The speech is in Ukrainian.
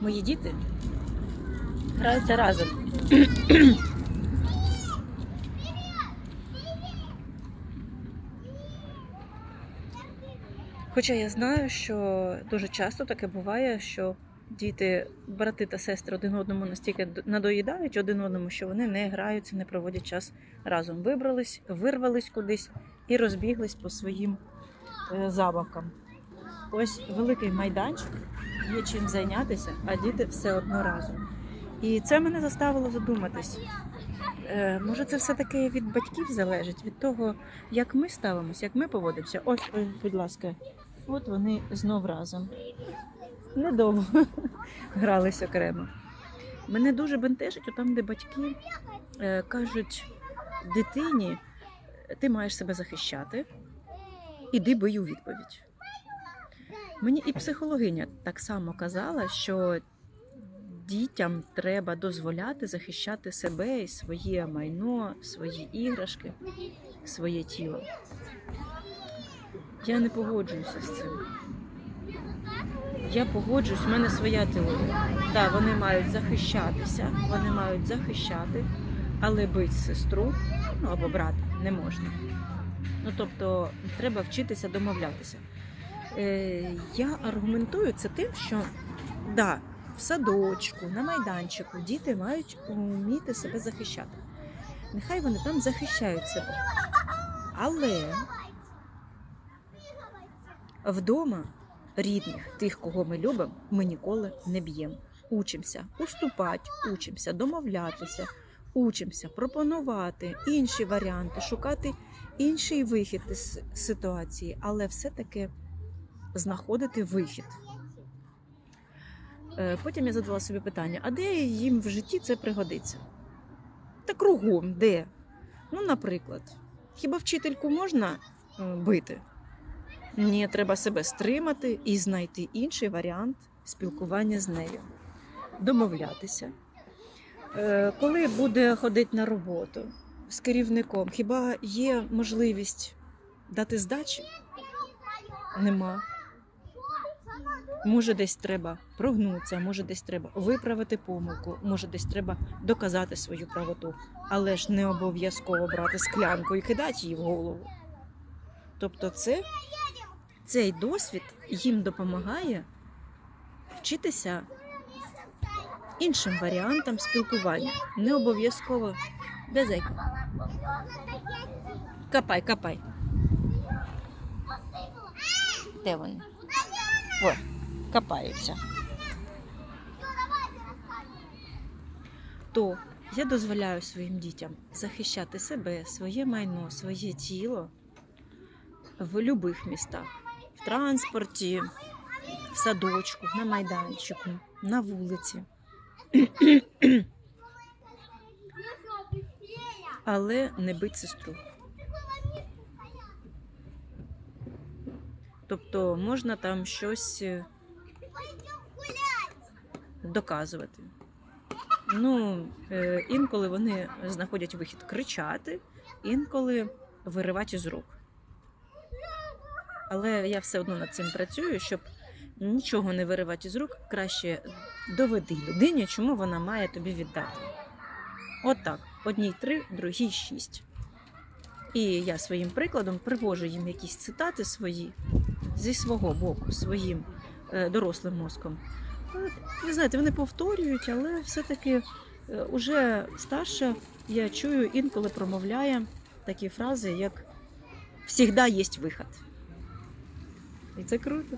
Мої діти граються разом. Хоча я знаю, що дуже часто таке буває, що діти, брати та сестри один одному настільки надоїдають один одному, що вони не граються, не проводять час разом. Вибрались, вирвались кудись і розбіглись по своїм е, забавкам. Ось великий майданчик, є чим зайнятися, а діти все одно разом. І це мене заставило задуматись. Е, може, це все-таки від батьків залежить, від того, як ми ставимося, як ми поводимося. Ось, будь ласка, от вони знов разом. Недовго грались окремо. Мене дуже бентежить там, де батьки е, кажуть дитині, ти маєш себе захищати, іди у відповідь. Мені і психологиня так само казала, що дітям треба дозволяти захищати себе і своє майно, свої іграшки, своє тіло. Я не погоджуюся з цим. Я погоджуюсь, в мене своя теорія. Так, вони мають захищатися, вони мають захищати, але бити сестру ну, або брата не можна. Ну тобто треба вчитися домовлятися. Е, я аргументую це тим, що да, в садочку, на майданчику діти мають вміти себе захищати. Нехай вони там захищають себе. Але вдома рідних, тих, кого ми любимо, ми ніколи не б'ємо. Учимося уступати, учимося домовлятися, учимося пропонувати інші варіанти, шукати інший вихід із ситуації, але все-таки знаходити вихід. Е, Потім я задала собі питання: а де їм в житті це пригодиться? Та кругом, де? Ну, наприклад, хіба вчительку можна е, бити? Ні, треба себе стримати і знайти інший варіант спілкування з нею, домовлятися. Е, Коли буде ходити на роботу з керівником, хіба є можливість дати здачі? Нема. Може, десь треба прогнутися, може, десь треба виправити помилку, може, десь треба доказати свою правоту, але ж не обов'язково брати склянку і кидати її в голову. Тобто, це, цей досвід їм допомагає вчитися іншим варіантам спілкування. Не обов'язково де зайка. Капай, капай. Де вони? О, копаються. То я дозволяю своїм дітям захищати себе, своє майно, своє тіло в будь-яких містах. В транспорті, в садочку, на майданчику, на вулиці. Але не бить сестру. Тобто можна там щось е, доказувати. Ну, е, інколи вони знаходять вихід кричати, інколи виривати із рук. Але я все одно над цим працюю, щоб нічого не виривати з рук, краще доведи людині, чому вона має тобі віддати. От. Одній три, другій шість. І я своїм прикладом привожу їм якісь цитати свої зі свого боку, своїм дорослим мозком. Е, Ви знаєте, вони повторюють, але все-таки е, уже старша я чую інколи промовляє такі фрази, як «Всігда є вихід. І це круто.